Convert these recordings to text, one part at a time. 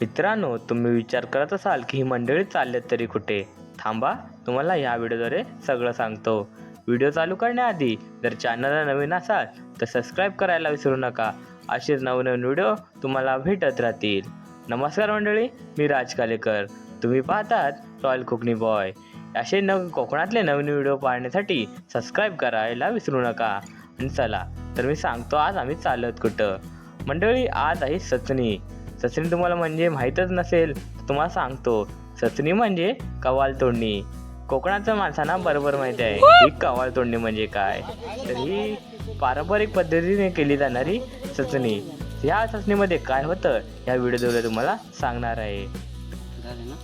मित्रांनो तुम्ही विचार करत असाल की ही मंडळी चालल्यात तरी कुठे? थांबा तुम्हाला ह्या व्हिडिओद्वारे सगळं सांगतो. व्हिडिओ चालू करण्याआधी जर चॅनलला नवीन असाल तर सबस्क्राईब करायला विसरू नका. असेच नवनवीन व्हिडिओ तुम्हाला भेटत राहतील. नमस्कार मंडळी मी राज कालेकर. तुम्ही पाहतात रॉयल कोकणी बॉय. असे नव कोकणातले नवीन व्हिडिओ पाहण्यासाठी सबस्क्राईब करायला विसरू नका. आणि चला तर मी सांगतो आज आम्ही चालत कुठं. मंडळी आज आहे सचनी सचनी तुम्हाला म्हणजे माहीतच नसेल तर तुम्हाला सांगतो. सचनी म्हणजे कवाल तोडणी. कोकणाच्या माणसांना बरोबर माहिती आहे ही कवाल तोडणी म्हणजे काय? तर ही पारंपरिक पद्धतीने केली जाणारी सचनी. ह्या सचनीमध्ये काय होतं ह्या व्हिडिओद्वारे तुम्हाला सांगणार आहे.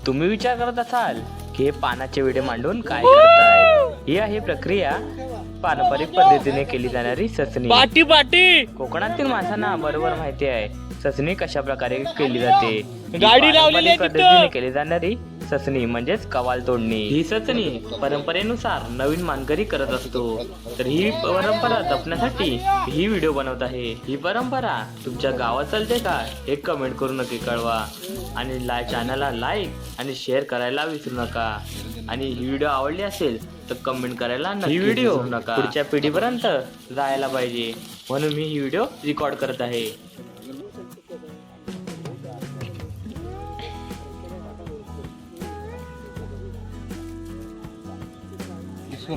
तुम्ही विचार करत असाल की हे पानाचे विडे मांडून काय करताय? ही आहे प्रक्रिया पारंपरिक पद्धतीने केली जाणारी सचनी पाटी पाटी! कोकणातील माणसांना बरोबर माहिती आहे सचनी कशा प्रकारे केली जाते? ही गाडी लावलेली आहे पारंपरिक तिथं. पद्धतीने केली जाणारी सचनी म्हणजेच कवाल तोडणी. ही सचनी परंपरेनुसार नवीन मानकरी करत असतो. तर ही परंपरा जपण्यासाठी ही व्हिडिओ बनवत आहे. ही परंपरा तुमच्या गावात चालते का हे कमेंट करून नक्की कळवा. आणि लाय चॅनलला लाईक आणि शेअर करायला विसरू नका. आणि ही व्हिडिओ आवडली असेल तर कमेंट करायला ही व्हिडिओ नका. पुढच्या पिढीपर्यंत जायला पाहिजे. म्हणून मी ही व्हिडिओ रेकॉर्ड करत आहे. इसको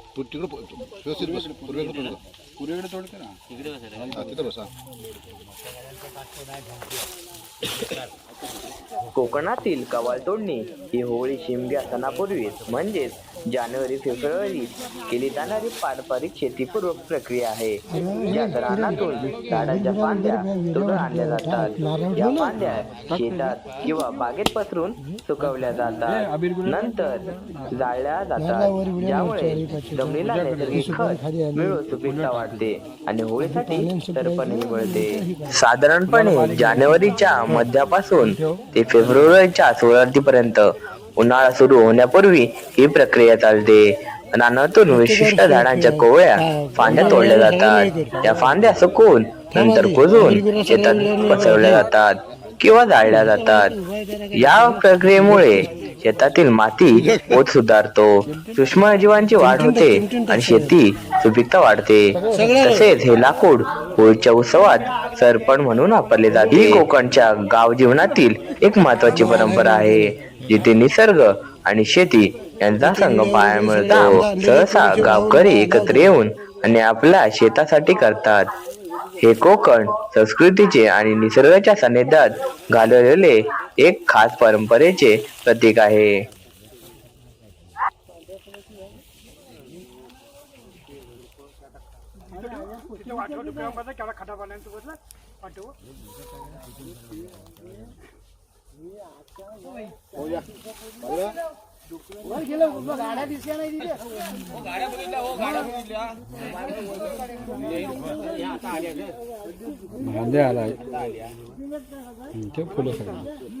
तिकडं प- व्यवस्थित बस. पूर्वेकडे तोड कर पूर्वेकडे तोड कर. हा तिथं बसा कोकणातील कवाल तोडणी ही होळी शिमग्या सणापूर्वी म्हणजेच जानेवारी फेब्रुवारी केली जाणारी पारंपरिक शेतीपूर्वक प्रक्रिया आहे. या रानातून झाडाच्या फांद्या तोडून आणल्या जातात. या फांद्या शेतात किंवा बागेत पसरून सुकवल्या जातात. नंतर जाळल्या जातात. ज्यामुळे जमलेला नैसर्गिक खत मिळून सुपीकता वाढते आणि होळीसाठी तरपणही मिळते. साधारणपणे जानेवारीच्या मध्यापासून ते फेब्रुवारीच्या सुरुवातीपर्यंत उन्हाळा सुरू होण्यापूर्वी ही प्रक्रिया चालते. रानातून विशिष्ट झाडांच्या कोवळ्या फांद्या तोडल्या जातात. त्या फांद्या सुकून नंतर कुजून शेतात पसरवल्या जातात किंवा जाळल्या जातात. या प्रक्रियेमुळे शेतातील माती पोत सुधारतो. सूक्ष्म जीवांची वाढ होते आणि शेती सुपीकता वाढते. तसेच हे लाकूड होळीच्या उत्सवात सरपण म्हणून वापरले जाते. ही कोकणच्या गाव जीवनातील एक महत्वाची परंपरा आहे जिथे निसर्ग आणि शेती यांचा संगम पाहायला मिळतो. सहसा गावकरी एकत्र येऊन आणि आपल्या शेतासाठी करतात. हे कोकण संस्कृतीचे आणि निसर्गाच्या सानिध्यात घालवलेले एक खास परंपरेचे प्रतीक आहे. ते फुलं सगळं.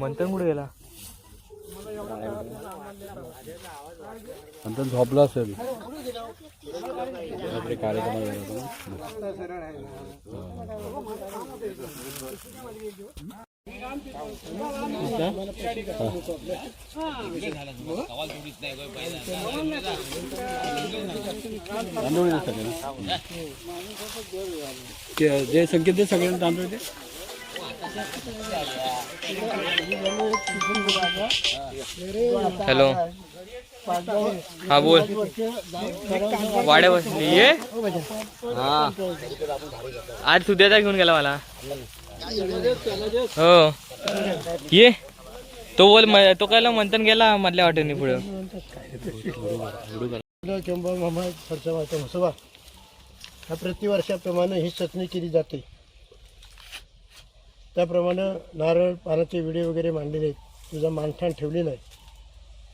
मंथन कुठे गेला नंतर झोपला असेल. आपले कार्यक्रम गेला होता ना. तांदूळ जे संकेत दे सगळ्यांना तांदूळ दे. हॅलो. हा बोल. वाड्या बसली ये. हा. आज सुद्याचा घेऊन गेला मला. हो. ये. तो बोल म- तो कायला मंथन गेला मधल्या वाटेने पुढं. किंवा मामा खर्च म्हसोबा ह्या प्रतिवर्षाप्रमाणे ही चटणी केली जाते. त्याप्रमाणे नारळ पानाचे विडे वगैरे मांडलेले आहेत. तुझा मानठाण ठेवलेलं आहे.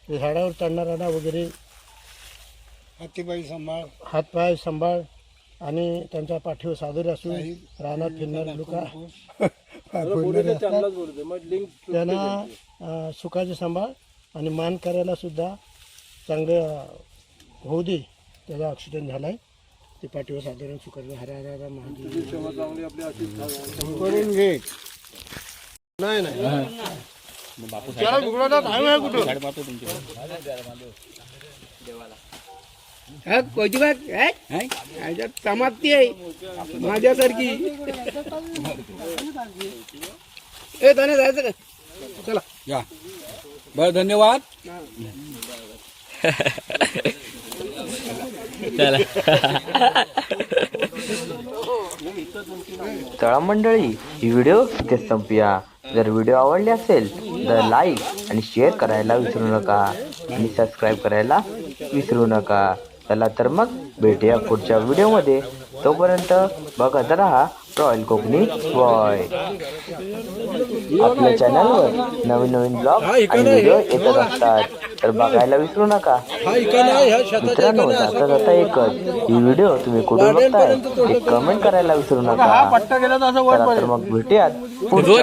ते झाडावर चढणारा वगैरे हातीपाई सांभाळ. हातपाय सांभाळ. आणि त्यांच्या पाठीवर सादर असून रानात फिरणारे लोक त्यांना सुखाचे सांभाळ आणि मान करायला सुद्धा चांगलं होऊ दे त्याचा ॲक्सिडेंट झालाय. ते पाठीवर साधारण सुखाचे हरा हरा हरा महादेव. करून घे. नाही नाही. त्याला कुठं समाप्ती आहे. माझ्यासारखी. ए त्याने जायचं का चला. या. बरं धन्यवाद. चला. चला मंडळी ही व्हिडिओ इथे संपूया. जर व्हिडिओ आवडली असेल तर लाईक आणि शेअर करायला विसरू नका. आणि सबस्क्राईब करायला विसरू नका. चला तर मग भेटूया पुढच्या व्हिडिओमध्ये. तोपर्यंत बघत राहा रॉयल कोकणी बॉय आपल्या चॅनलवर नवीन नवीन ब्लॉग आणि व्हिडिओ येतच असतात. तर बघायला विसरू नका. हा मित्रांनो जाता जाता एकच. ही. व्हिडिओ तुम्ही कुठून बघताय? ते कमेंट करायला विसरू नका. चला तर मग भेटूयात पुढच्या